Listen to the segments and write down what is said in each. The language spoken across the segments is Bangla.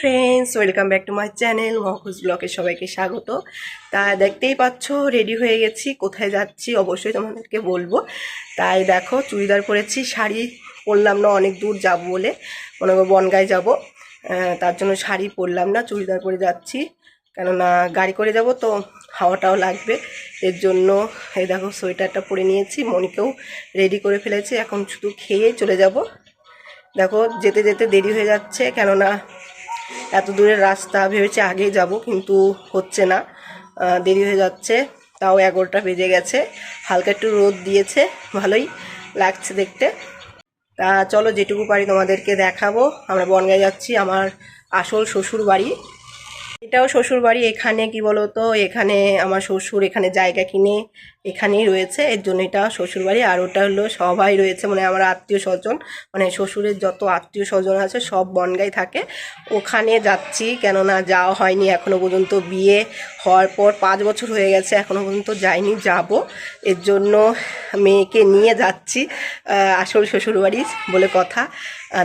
Friends welcome back to my channel মহকুজ ব্লকে সবাইকে স্বাগত। তা দেখতেই পাচ্ছ রেডি হয়ে গেছি, কোথায় যাচ্ছি অবশ্যই তোমাদেরকে বলব। তাই দেখো, চুড়িদার পরেছি, শাড়ি পরলাম না, অনেক দূর যাব বলে। মনে করো বনগায় যাব। তার জন্য শাড়ি পরলাম না, চুড়িদার পরে যাচ্ছি। কেননা গাড়ি করে যাব তো হাওয়াটাও লাগবে। এর জন্য এই দেখো, সোয়েটারটা পরে নিয়েছি, মনিকেও রেডি করে ফেলেছি। এখন শুধু খেয়েই চলে যাব। দেখো, যেতে যেতে দেরি হয়ে যাচ্ছে, কেননা এত দূরের রাস্তা ভেবেছি আগেই যাব, কিন্তু হচ্ছে না। দেরি হয়ে যাচ্ছে, তাও এগারোটা বেজে গেছে। হালকা একটু রোদ দিয়েছে, ভালোই লাগছে দেখতে। তা চলো যেটুকু পারি তোমাদেরকে দেখাবো। আমরা বনগাঁ যাচ্ছি, আমার আসল শ্বশুর বাড়ি এটাও শ্বশুর বাড়ি এখানে কি বলতো? এখানে আমার শ্বশুর এখানে জায়গা কিনে এখানেই রয়েছে। এর জন্য এটা শ্বশুর বাড়ি আর ওটা হলো সবাই রয়েছে মানে আমার আত্মীয় স্বজন। মানে শ্বশুরের যত আত্মীয় স্বজন আছে, সব বনগাই থাকে। ওখানে যাচ্ছি, কেননা যাওয়া হয়নি এখনও পর্যন্ত। বিয়ে হওয়ার পর পাঁচ বছর হয়ে গেছে, এখনও পর্যন্ত যাইনি, যাব। এর জন্য মেয়েকে নিয়ে যাচ্ছি আসল শ্বশুর বাড়ি বলে কথা।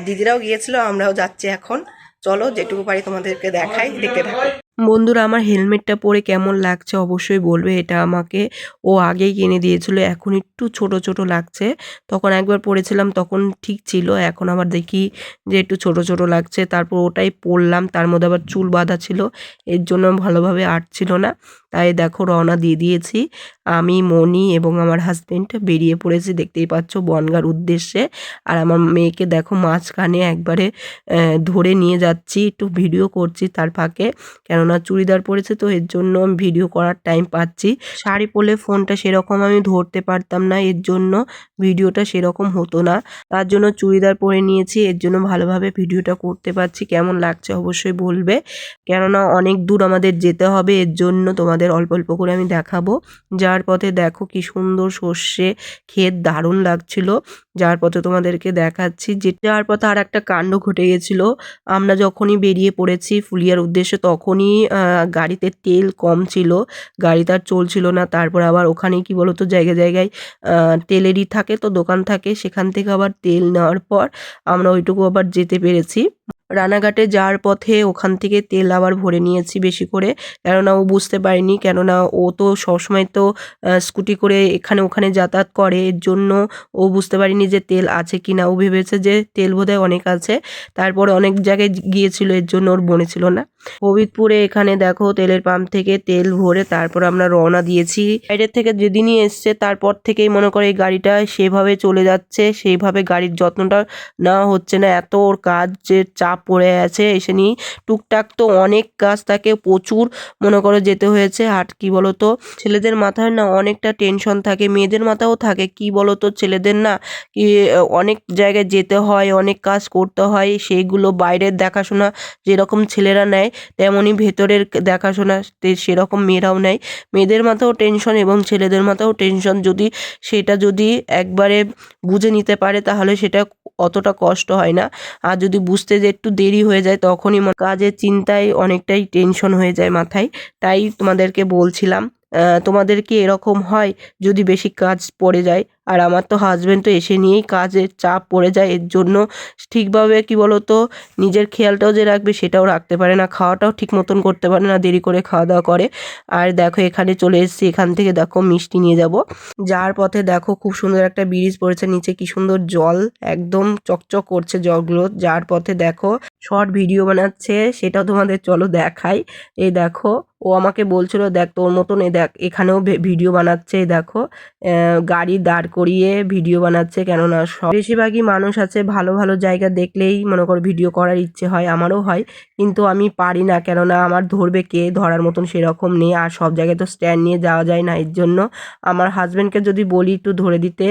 দিদিরাও গিয়েছিল, আমরাও যাচ্ছি এখন। চলো যেটুকু পারি তোমাদেরকে দেখাই দেখতে থাকো। বন্ধুরা আমার হেলমেটটা পরে কেমন লাগছে অবশ্যই বলবে। এটা আমাকে ও আগেই কিনে দিয়েছিল এখন একটু ছোট ছোট লাগছে। তখন একবার পরেছিলাম তখন ঠিক ছিল এখন আবার দেখি যে একটু ছোট ছোট লাগছে। তারপর ওটাই পরলাম তার মধ্যে আবার চুল বাঁধা ছিল এর জন্য ভালোভাবে আটছিল না। তাই দেখো রওনা দিয়ে দিয়েছি। আমি, মনি এবং আমার হাজবেন্ড বেরিয়ে পড়েছি, দেখতেই পাচ্ছ বনগার উদ্দেশ্যে। আর আমার মেয়েকে দেখো মাঝখানে একবারে ধরে নিয়ে যাচ্ছি, একটু ভিডিও করছি তার ফাঁকে। কেননা চুড়িদার পরেছে তো, এর জন্য আমি ভিডিও করার টাইম পাচ্ছি। শাড়ি পরলে ফোনটা সেরকম আমি ধরতে পারতাম না, এর জন্য ভিডিওটা সেরকম হতো না। তার জন্য চুড়িদার পরে নিয়েছি, এর জন্য ভালোভাবে ভিডিওটা করতে পারছি। কেমন লাগছে অবশ্যই বলবে। কেননা অনেক দূর আমাদের যেতে হবে, এর জন্য তোমাদের অল্প অল্প করে আমি দেখাবো। যার পথে দেখো কি সুন্দর সর্ষে ক্ষেত দারুণ লাগছিল। যার পথে তোমাদেরকে দেখাচ্ছি যে যার পথে আর একটা কাণ্ড ঘটে গেছিল। আমরা যখনই বেরিয়ে পড়েছি ফুলিয়ার উদ্দেশ্যে তখনই গাড়িতে তেল কম ছিল। গাড়ি তার চলছিল না। তারপর আবার ওখানে কি বলতো, জায়গায় জায়গায় তেলেরই থাকে তো দোকান থাকে। সেখান থেকে আবার তেল নেওয়ার পর আমরা ওইটুকু আবার যেতে পেরেছি। রানাঘাটে যাওয়ার পথে ওখান থেকে তেল আবার ভরে নিয়েছি বেশি করে। কেননা ও বুঝতে পারেনি, কেননা ও তো সবসময় তো স্কুটি করে এখানে ওখানে যাতায়াত করে। এর জন্য ও বুঝতে পারেনি যে তেল আছে কি না। ও ভেবেছে যে তেল বোধহয় অনেক আছে। তারপরে অনেক জায়গায় গিয়েছিল, এর জন্য ওর মনে ছিল না। হবিবপুরে এখানে দেখো তেলের পাম্প থেকে তেল ভরে তারপর আমরা রওনা দিয়েছি। বাইরের থেকে যেদিনই এসছে, তারপর থেকেই মনে করে এই গাড়িটা সেভাবে চলে যাচ্ছে। সেইভাবে গাড়ির যত্নটা নেওয়া হচ্ছে না। এত ওর কাজের চাপ পড়ে আছে, এসে নিয়ে টুকটাক তো অনেক কাজ তাকে প্রচুর, মনে করো, যেতে হয়েছে। আর কি বলতো, ছেলেদের মাথায় না অনেকটা টেনশন থাকে, মেয়েদের মাথাও থাকে। কি বলতো, ছেলেদের না কি, অনেক জায়গায় যেতে হয়, অনেক কাজ করতে হয়, সেইগুলো বাইরের দেখাশোনা যেরকম ছেলেরা নেয় তেমনই ভেতরের দেখাশোনা সেরকম মেয়েরাও নেয়। মেয়েদের মাথাও টেনশন এবং ছেলেদের মাথাও টেনশন যদি সেটা যদি একবারে বুঝে নিতে পারে, তাহলে সেটা অতটা কষ্ট হয় না। আর যদি বুঝতে যে একটু দেরি হয়ে যায়, তখনই কাজের চিন্তায় অনেকটাই টেনশন হয়ে যায় মাথায়। তাই তোমাদেরকে বলছিলাম তোমাদের কি এরকম হয় যদি বেশি কাজ পড়ে যায়? আর আমার তো হাজবেন্ড তো এসে নিয়েই কাজের চাপ পড়ে যায়। এর জন্য ঠিকভাবে কি বলতো, নিজের খেয়ালটাও যে রাখবে সেটাও রাখতে পারে না, খাওয়াটাও ঠিক মতন করতে পারে না, দেরি করে খাওয়া দাওয়া করে। আর দেখো এখানে চলে এসেছি, এখান থেকে দেখো মিষ্টি নিয়ে যাব। যার পথে দেখো খুব সুন্দর একটা ব্রিজ পড়েছে, নিচে কি সুন্দর জল, একদম চকচক করছে জলগুলো। যার পথে দেখো শর্ট ভিডিও বানাচ্ছে, সেটাও তোমাদের চলো দেখাই। এই দেখো আমাকে বলছিল, দেখ তোর মতন এই দেখ, এখানেও ভিডিও বানাচ্ছে দেখো গাড়ি দাঁড় করিয়ে ভিডিও বানাচ্ছে, কেননা সব বেশিরভাগই মানুষ আছে ভালো ভালো জায়গা দেখলেই মনে করো ভিডিও করার ইচ্ছে হয়, আমারও হয়, কিন্তু আমি পারি না, কেননা আমার ধরবে কে, ধরার মতন সেরকম নেই, আর সব জায়গায় তো স্ট্যান্ড নিয়ে যাওয়া যায় না, এর জন্য আমার হাজব্যান্ডকে যদি বলি একটু ধরে দিতে,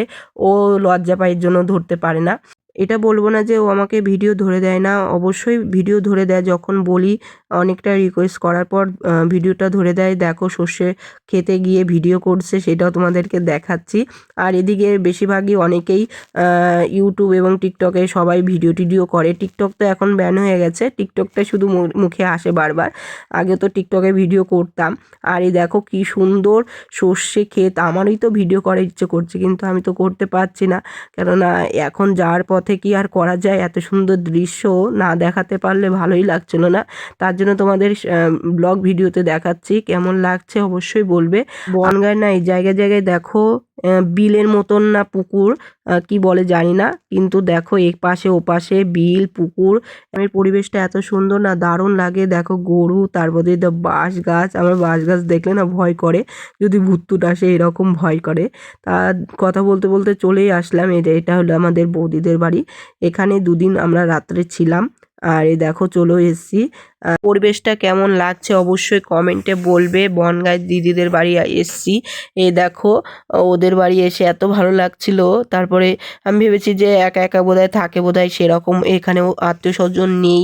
ও লজ্জা পায়, এর জন্য ধরতে পারে না। এটা বলব না যে ও আমাকে ভিডিও ধরে দেয় না, অবশ্যই ভিডিও ধরে দেয়, যখন বলি অনেকটা রিকোয়েস্ট করার পর ভিডিওটা ধরে দেয়, দেখো সর্ষে খেতে গিয়ে ভিডিও করছে, সেটাও তোমাদেরকে দেখাচ্ছি। আর এদিকে বেশিরভাগই অনেকেই ইউটিউব এবং টিকটকে সবাই ভিডিও টিডিও করে। টিকটক তো এখন ব্যান হয়ে গেছে। টিকটকটা শুধু মুখে আসে বারবার। আগে তো টিকটকে ভিডিও করতাম। আর এই দেখো কি সুন্দর সর্ষে ক্ষেত। আমারই তো ভিডিও করার ইচ্ছে করছে, কিন্তু আমি তো করতে পারছি না। কেননা, এখন যাওয়ার পথে কি আর করা যায়? এত সুন্দর দৃশ্য না দেখাতে পারলে ভালোই লাগছিল না। তার জন্য তোমাদের ব্লগ ভিডিওতে দেখাচ্ছি, কেমন লাগছে অবশ্যই বলবে। বনগায় না, এই জায়গায় জায়গায় দেখো বিলের মতন না পুকুর কি বলে জানি না, কিন্তু দেখো এক পাশে, ও পাশে বিল, পুকুর আমার পরিবেশটা এত সুন্দর না, দারুণ লাগে। দেখো গরু, তারপরে বাঁশ গাছ আমার বাঁশ গাছ দেখলে না ভয় করে, যদি ভূতটুট আসে এরকম ভয় করে। তা কথা বলতে বলতে চলেই আসলাম, এটা এটা হলো আমাদের বৌদিদের বাড়ি। এখানে দুদিন আমরা রাত্রে ছিলাম আর এই দেখো চলেও এসছি। পরিবেশটা কেমন লাগছে অবশ্যই কমেন্টে বলবে। বনগায় দিদিদের বাড়ি এসছি। এই দেখো ওদের বাড়ি এসে এত ভালো লাগছিল। তারপরে আমি ভেবেছি যে একা একা বোধহয় থাকে বোধহয় সেরকম। এখানেও আত্মীয় স্বজন নেই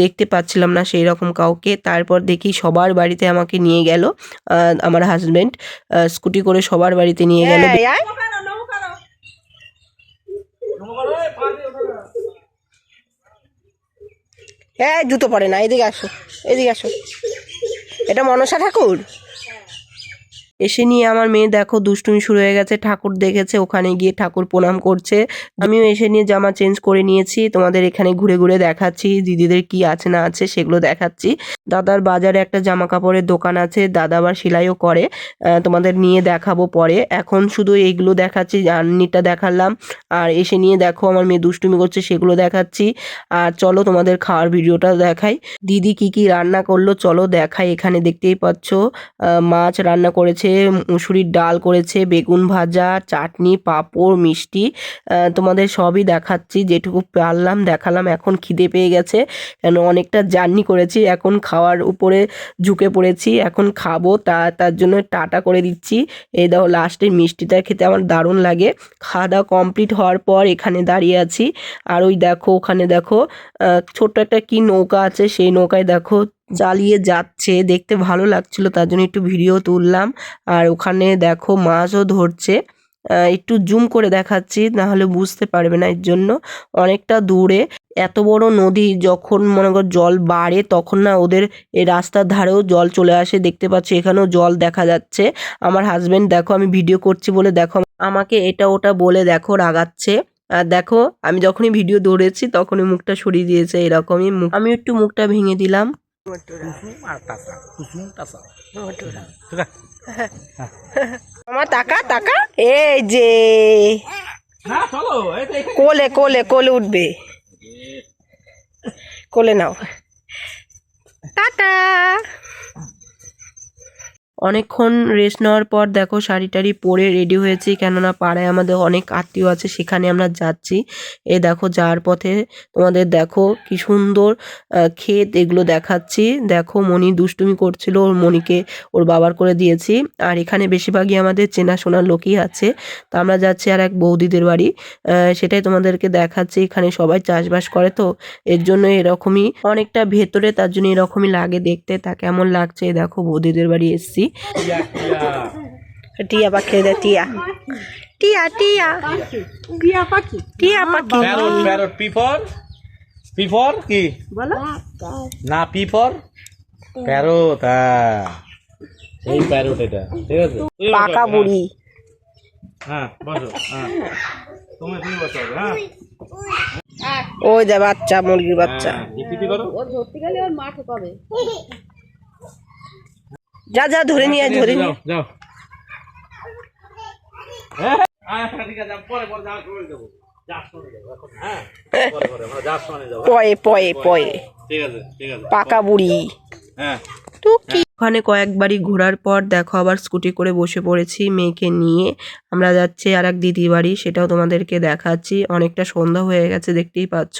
দেখতে পাচ্ছিলাম না সেই রকম কাউকে। তারপর দেখি সবার বাড়িতে আমাকে নিয়ে গেল আমার হাজবেন্ড স্কুটি করে সবার বাড়িতে নিয়ে গেল। হ্যাঁ জুতো পরে না এদিকে আসো এদিকে আসো। এটা মনসা ঠাকুর? এসে নিয়ে আমার মেয়ে দেখো দুষ্টুমি শুরু হয়ে গেছে, ঠাকুর দেখেছে, ওখানে গিয়ে ঠাকুর প্রণাম করছে। আমিও এসে নিয়ে জামা চেঞ্জ করে নিয়েছি, তোমাদের এখানে ঘুরে ঘুরে দেখাচ্ছি, দিদিদের কি আছে না আছে সেগুলো দেখাচ্ছি। দাদার বাজারে একটা জামা কাপড়ের দোকান আছে, দাদা আবার সেলাইও করে তোমাদের নিয়ে দেখাবো পরে। এখন শুধু এইগুলো দেখাচ্ছি, জার্নিটা দেখালাম, আর এসে নিয়ে দেখো আমার মেয়ে দুষ্টুমি করছে, সেগুলো দেখাচ্ছি। আর চলো তোমাদের খাওয়ার ভিডিওটা দেখাই। দিদি কি কি রান্না করল, চলো দেখাই, এখানে দেখতেই পাচ্ছ মাছ রান্না করেছে মুসুরির ডাল করেছে, বেগুন ভাজা, চাটনি, পাঁপড়, মিষ্টি তোমাদের সবই দেখাচ্ছি, যেটুকু পারলাম, দেখালাম, এখন খিদে পেয়ে গেছে, কেন অনেকটা জার্নি করেছি, এখন খাওয়ার উপরে ঝুঁকে পড়েছি, এখন খাব, তা, তার জন্য টাটা করে দিচ্ছি, এই দেখো লাস্টে মিষ্টিটা খেতে আমার দারুণ লাগে, খাওয়া দাওয়া কমপ্লিট হওয়ার পর এখানে দাঁড়িয়ে আছি, আর ওই দেখো, ওখানে দেখো ছোট্ট একটা কি নৌকা আছে, সেই নৌকায় দেখো জ্বালিয়ে যাচ্ছে, দেখতে ভালো লাগছিল, তার জন্য একটু ভিডিও তুললাম। আর ওখানে দেখো মাছও ধরছে। একটু জুম করে দেখাচ্ছি না হলে বুঝতে পারবে না এর জন্য। অনেকটা দূরে, এত বড় নদী, যখন মনে কর জল বাড়ে, তখন না ওদের এই রাস্তার ধারেও জল চলে আসে। দেখতে পাচ্ছি, এখানেও জল দেখা যাচ্ছে। আমার হাজব্যান্ড দেখো, আমি ভিডিও করছি বলে দেখো, আমাকে এটা ওটা বলে দেখো, রাগাচ্ছে। আর দেখো, আমি যখনই ভিডিও দৌড়েছি তখনই মুখটা সরিয়ে দিয়েছে, এরকমই মুখ। আমি একটু মুখটা ভেঙে দিলাম। কুসুম আর টাসা কুসুম টাসা আমার টাকা টাকা এই যে। না চলো এই এখানে। কোলে কোলে কোলে উঠবে। কোলে নাও। টাটা অনেকক্ষণ রেস্ট নেওয়ার পর দেখো শাড়ি টাড়ি পরে রেডি হয়েছি। কেননা পাড়ায় আমাদের অনেক আত্মীয় আছে, সেখানে আমরা যাচ্ছি। এ দেখো যাওয়ার পথে তোমাদের দেখো কি সুন্দর ক্ষেত এগুলো দেখাচ্ছি। দেখো মণি দুষ্টুমি করছিল, ওর মণিকে ওর বাবার করে দিয়েছি। আর এখানে বেশিরভাগই আমাদের চেনাশোনার লোকই আছে। তো আমরা যাচ্ছি আর এক বৌদিদের বাড়ি। সেটাই তোমাদেরকে দেখাচ্ছি। এখানে সবাই চাষবাস করে তো, এর জন্য এরকমই অনেকটা ভেতরে, তার জন্য এরকমই লাগে দেখতে। তা কেমন লাগছে? দেখো বৌদিদের বাড়ি এসছি। টিয়া পাখি দে টিয়া। টিয়া টিয়া। টিয়া পাখি। টিয়া পাখি। Parrot parrot P for P for কি? বলো। না পি ফর প্যারট হ্যাঁ এই প্যারট এটা ঠিক আছে? পাকা। বুড়ি। হ্যাঁ বসো হ্যাঁ। তুমি তুমি বসো হ্যাঁ। ওই যে বাচ্চা মুরগির বাচ্চা। হ্যাঁ, করো। ও ধরতে গেলে ওর মাঠে পাবে যা যা ধরে নিয়ে আয়, ধরে নিয়ে যাও যাও। হ্যাঁ আয়, আচ্ছা, ঠিক আছে, পরে পরে যাওয়ার সময় দেবো। যাওয়ার সময় দেবো এখন হ্যাঁ? পরে পরে আমরা যাওয়ার সময় যাব। পয়ে পয়ে পয়ে। ঠিক আছে ঠিক পাকা বুড়ি। হ্যাঁ। টুকি ওখানে কয়েকবারই ঘোরার পর দেখো আবার স্কুটি করে বসে পড়েছি মেয়েকে নিয়ে। আমরা যাচ্ছি আর এক দিদির বাড়ি, সেটাও তোমাদেরকে দেখাচ্ছি। অনেকটা সন্ধ্যা হয়ে গেছে, দেখতেই পাচ্ছ।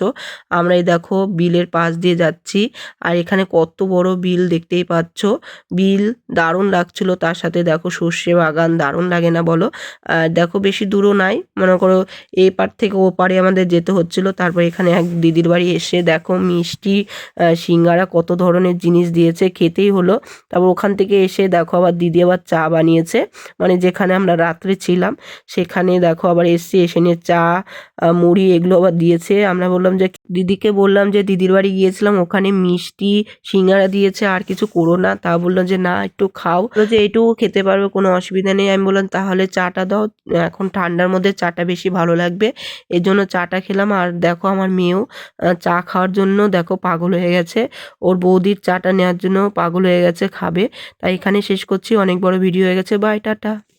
আমরা এই দেখো বিলের পাশ দিয়ে যাচ্ছি, আর এখানে কত বড় বিল দেখতেই পাচ্ছ। বিল দারুণ লাগছিল, তার সাথে দেখো সর্ষে বাগান, দারুণ লাগে না বলো? আর দেখো বেশি দূরও নাই, মনে করো এই পার থেকে ও পারে আমাদের যেতে হচ্ছিল। তারপর এখানে এক দিদির বাড়ি এসে দেখো মিষ্টি সিঙ্গারা কত ধরনের জিনিস দিয়েছে, খেতেই হলো। তারপর ওখান থেকে এসে দেখো আবার দিদি আবার চা বানিয়েছে। মানে যেখানে আমরা রাত্রে ছিলাম সেখানে দেখো আবার এসে এসে নিয়ে চা মুড়ি এগুলো আবার দিয়েছে। আমরা বললাম যে, দিদিকে বললাম যে, দিদির বাড়ি গিয়েছিলাম, ওখানে মিষ্টি, সিঙ্গারা দিয়েছে, আর কিছু করো না। তা বলল যে, না, একটু খাও। যে, এইটুকু খেতে পারবে, কোনো অসুবিধা নেই। আমি বললাম, তাহলে চাটা দাও, এখন ঠান্ডার মধ্যে চাটা বেশি ভালো লাগবে। এর জন্য চাটা খেলাম, আর দেখো আমার মেয়েও চা খাওয়ার জন্য দেখো পাগল হয়ে গেছে। ওর বৌদির চাটা নেওয়ার জন্য পাগল হয়ে গেছে, খাবে। তাই এখানে শেষ করছি। অনেক বড় ভিডিও হয়ে গেছে। Bye, tata.